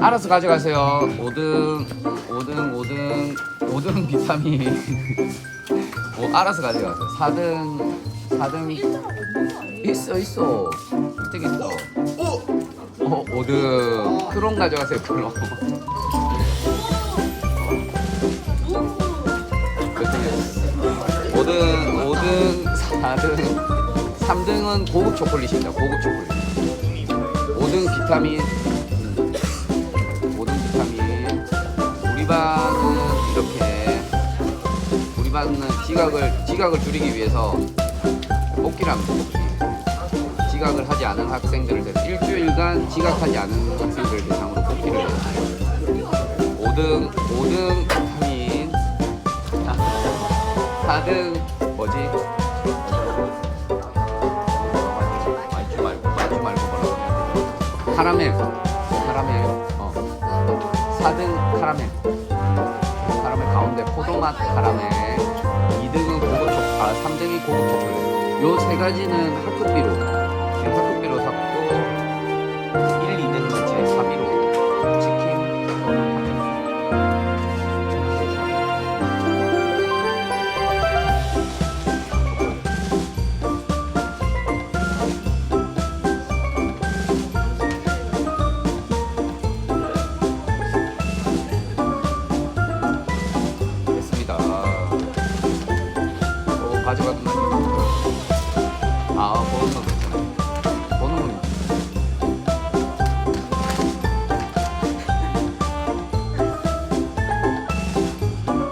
알아서 가져가세요. 5등, 5등, 5등, 5등 비타민. 어, 알아서 가져가세요. 4등, 4등. 있어, 있어. 1등 있어. 어, 5등. 크롬 가져가세요, 크롬. 몇 등이었어? 5등, 5등, 4등, 3등은 고급 초콜릿입니다. 고급 초콜릿. 5등 비타민. 우리 반은 이렇게 우리 반은 지각을 지각을 줄이기 위해서 뽑기를 합니다. 뽑기. 지각을 하지 않은 학생들을 대상 일주일간 지각하지 않은 학생들을 대상으로 뽑기를 해요. 5등 5등 비타민 4등 뭐지? 말주 말고 말주 말고 뭐라고 해야 돼? 카라멜 카라멜 어 4등 카라멜. 카라멜 가운데 포도맛 카라멜. 2등은 고급 초, 아 3등이 고급 초콜릿. 요세 가지는 학급비로. 학급비로 거니. 아, 거